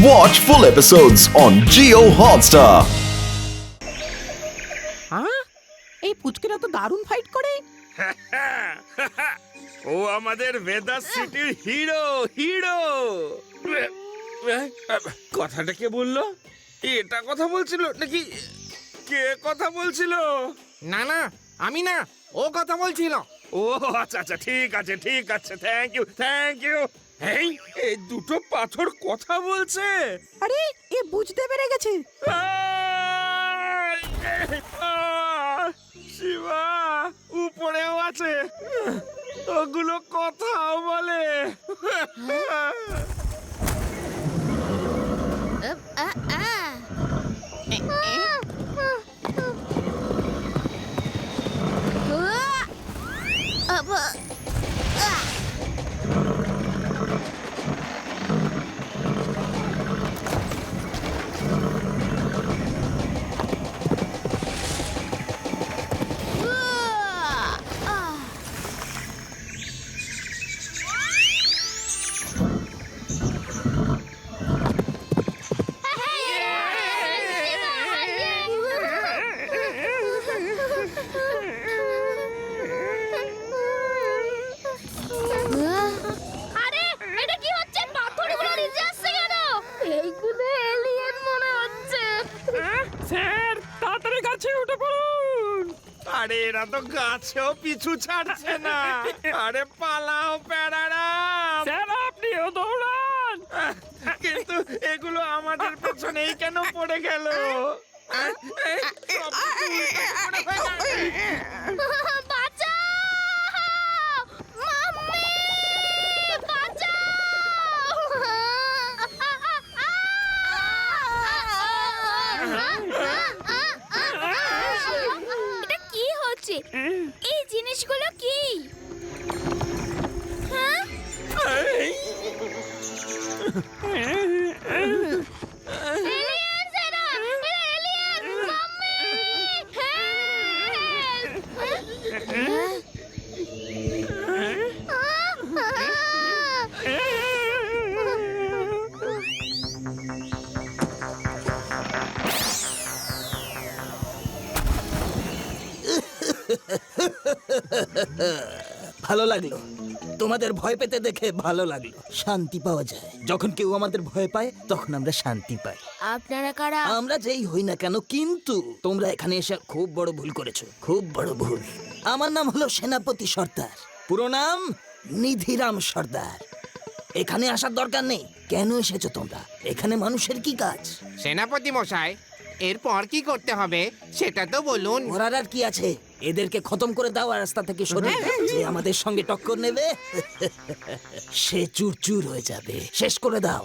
Watch full episodes on Geo Hotstar. হ্যাঁ? এই পুচকেরা তো দারুণ ফাইট করে। ও আমাদের ভেদাস সিটির হিরো হিরো কথাটা কে বলল? এটা কথা বলছিল নাকি কে কথা বলছিল? না না আমি না ও কথা বলছিল। ও আচ্ছা আচ্ছা ঠিক আছে ঠিক আছে থ্যাংক ইউ থ্যাংক ইউ এই এই দুটো পাথর কথা বলছে। আরে এ বুঝতে পেরে গেছে! শিবা উপরেও আছে। ওগুলো কথাও বলে। এরা তো গাছেও পিছু ছাড়ছে না। আরে পালাও প্যারারা। স্যার আপনিও দৌড়ান। কিন্তু এগুলো আমাদের পেছনেই কেন পড়ে গেল? Huh? ভালো লাগল। তোমাদের ভয় পেতে দেখে ভালো লাগল। শান্তি পাওয়া যায়। যখন কেউ আমাদের ভয় পায় তখন আমরা শান্তি পাই। আপনারা কারা? আমরা যেই হই না কেন কিন্তু তোমরা এখানে এসে খুব বড় ভুল করেছ। খুব বড় ভুল। আমার নাম হলো সেনাপতি সর্দার। পুরো নাম নিধিরাম সর্দার। এখানে আসার দরকার নেই। কেন এসেছ তোমরা? এখানে মানুষের কি কাজ? সেনাপতি মশাই এরপর কি করতে হবে সেটা তো বলুন। করার আর কি আছে? এদেরকে খতম করে দাও আর রাস্তা থেকে সরে যে আমাদের সঙ্গে টক্কর নেবে। সে চুর চুর হয়ে যাবে। শেষ করে দাও।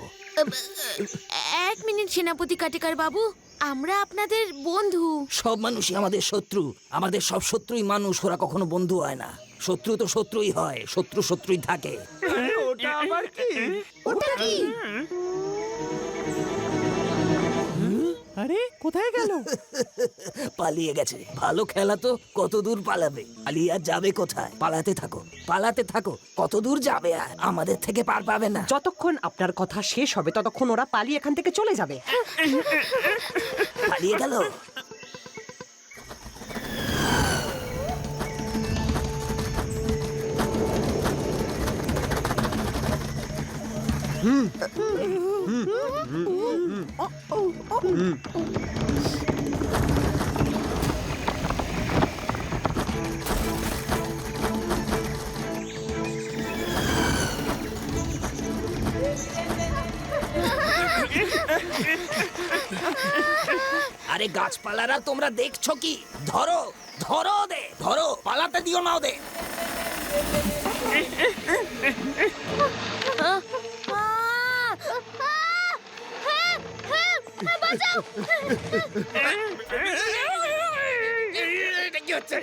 এক মিনিট সেনাপতি কাটিকার বাবু আমরা আপনাদের বন্ধু। সব মানুষই আমাদের শত্রু। আমাদের সব শত্রুই মানুষ ওরা কখনো বন্ধু হয় না। শত্রু তো শত্রুই হয় শত্রু শত্রুই থাকে। ওটা আবার কি? ওটা কি? আরে কোথায় গেল? পালিয়ে গেছে। ভালো খেলা তো কত দূর পালাবে? পালিয়ে আর যাবে কোথায়? পালাতে থাকো পালাতে থাকো। কত দূর যাবে আর? আমাদের থেকে পার পাবে না। যতক্ষণ আপনার কথা শেষ হবে ততক্ষণ ওরা পালিয়ে এখান থেকে চলে যাবে। পালিয়ে গেল। আরে গাছপালারা তোমরা দেখছ কি? ধরো ধরো ওদের ধরো পালাতে দিও না ওদের। এটা কি হচ্ছে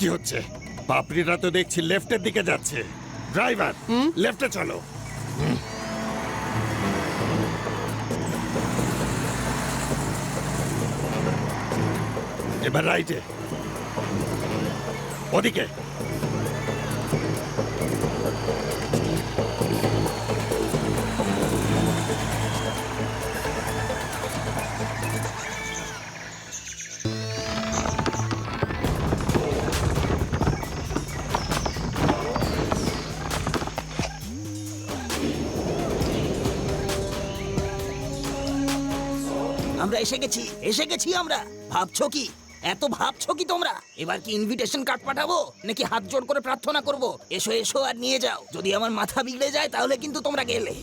কি হচ্ছে? পাপড়িরা তো দেখছি লেফটের দিকে যাচ্ছে। ড্রাইভার লেফটে চলো। হুম। এবার রাইটে। ওদিকে। আমরা এসে গেছি এসে গেছি আমরা। ভাবছ কি? এত ভাবছ কি তোমরা? এবার কি ইনভিটেশন কার্ড পাঠাবো? নাকি হাত জোড় করে প্রার্থনা করব? এসো এসো আর নিয়ে যাও। যদি আমার মাথা বিগড়ে যায়, তাহলে কিন্তু তোমরা গেলে।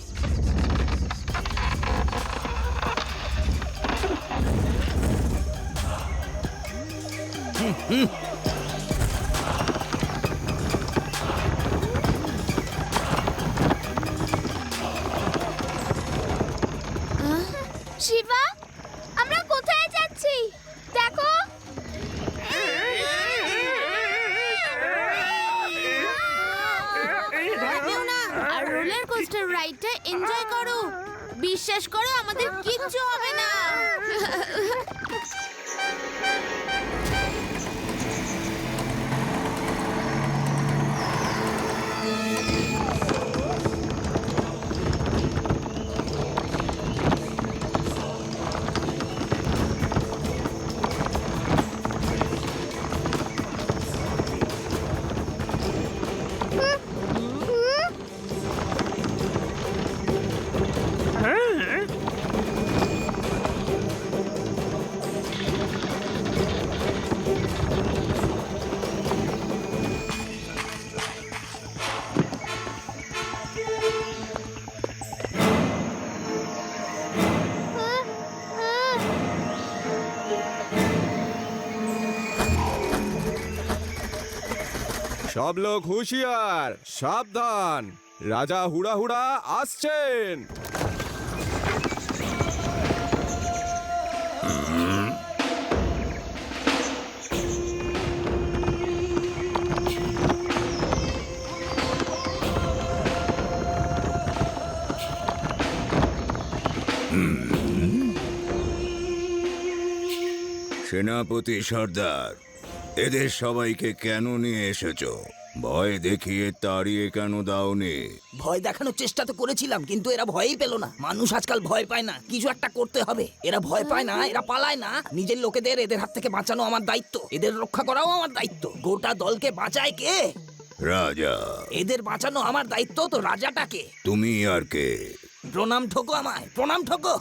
শিবা? যাচ্ছি। দেখো। রোলার কোস্টার রাইডটা এনজয় করো। বিশ্বাস করো আমাদের কিচ্ছু হবে না। সব লোক হুঁশিয়ার সাবধান। রাজা হুড়া হুড়া আসছেন। সেনাপতি সর্দার এদের সবাইকে কেন নিয়ে এসেছ? ভয় দেখিয়ে তাড়িয়ে কেন দাওনি? ভয় দেখানোর চেষ্টা তো করেছিলাম কিন্তু এরা ভয়ই পেল না। মানুষ আজকাল ভয় পায় না কিছু একটা করতে হবে। এরা ভয় পায় না এরা পালায় না। নিজের লোকেদের এদের হাত থেকে বাঁচানো আমার দায়িত্ব। এদের রক্ষা করাও আমার দায়িত্ব। গোটা দলকে বাঁচায় কে? রাজা। এদের বাঁচানো আমার দায়িত্ব তো রাজাটাকে। তুমি আর কে? প্রণাম ঠোকো আমায় প্রণাম ঠোকো।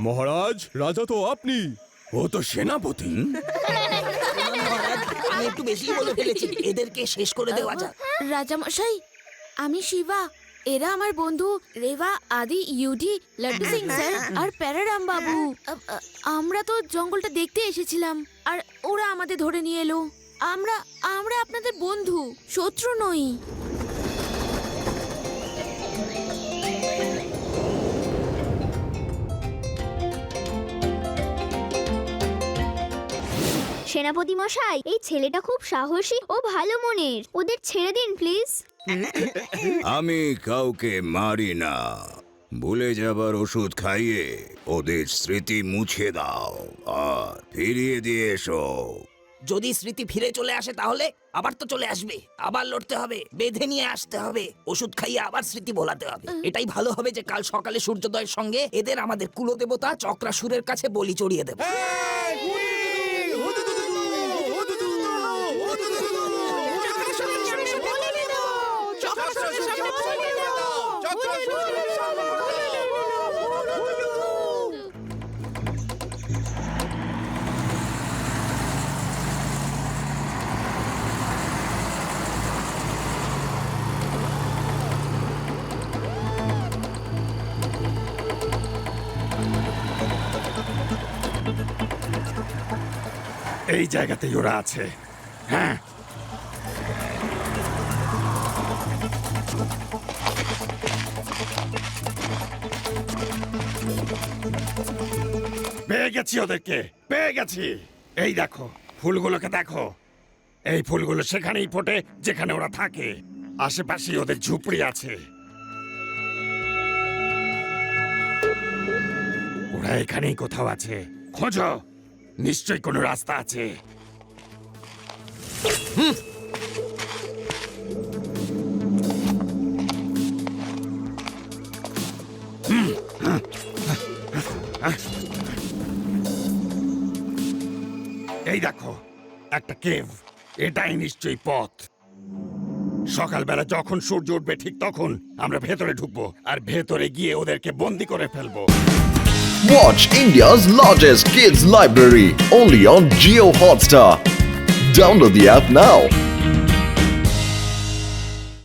মহারাজ রাজা তো আপনি। ও তো সেনাপতি। আমি একটু বেশি বলে ফেলেছি। এদেরকে শেষ করে দেওয়া যাক। রাজামশাই, আমি শিবা। এরা আমার বন্ধু রেবা আদি, ইউডি, লাড্ডু সিং স্যার আর প্যারারাম বাবু। আমরা তো জঙ্গলটা দেখতে এসেছিলাম, আর ওরা আমাদের ধরে নিয়ে এলো। আমরা আমরা আপনাদের বন্ধু, শত্রু নই। সেনাপতি মশাই এই ছেলেটা খুব সাহসী ও ভালো মনের। ওদের ছেড়ে দিন প্লিজ। আমি কাউকে মারি না। ভুলে যাবার ওষুধ খাইয়ে ওদের স্মৃতি মুছে দাও আর ফিরিয়ে দিয়ে এসো। যদি স্মৃতি ফিরে চলে আসে তাহলে আবার তো চলে আসবে। আবার লড়তে হবে বেঁধে নিয়ে আসতে হবে। ওষুধ খাইয়ে আবার স্মৃতি ভোলাতে হবে। এটাই ভালো হবে যে কাল সকালে সূর্যোদয়ের সঙ্গে এদের আমাদের কুলদেবতা চক্রাসুরের কাছে বলি চড়িয়ে দেবে। এই জায়গাতেই ওরা আছে। হ্যাঁ। গেছি ওদেরকে, পেয়ে গেছি। এই দেখো, ফুলগুলোকে দেখো। এই ফুলগুলো সেখানেই ফোটে, যেখানে ওরা থাকে। আশেপাশে ওদের ঝুপড়ি আছে। ওরা এখানেই কোথাও আছে। খোঁজো, নিশ্চয়ই কোনো রাস্তা আছে। এই দেখো, একটা কেভ এটাই নিশ্চয়ই পথ সকালবেলা যখন সূর্য উঠবে ঠিক তখন আমরা ভেতরে ঢুকবো আর ভেতরে গিয়ে ওদেরকে বন্দি করে ফেলব Watch India's largest kids library, only on Geo Hotstar. Download the app now.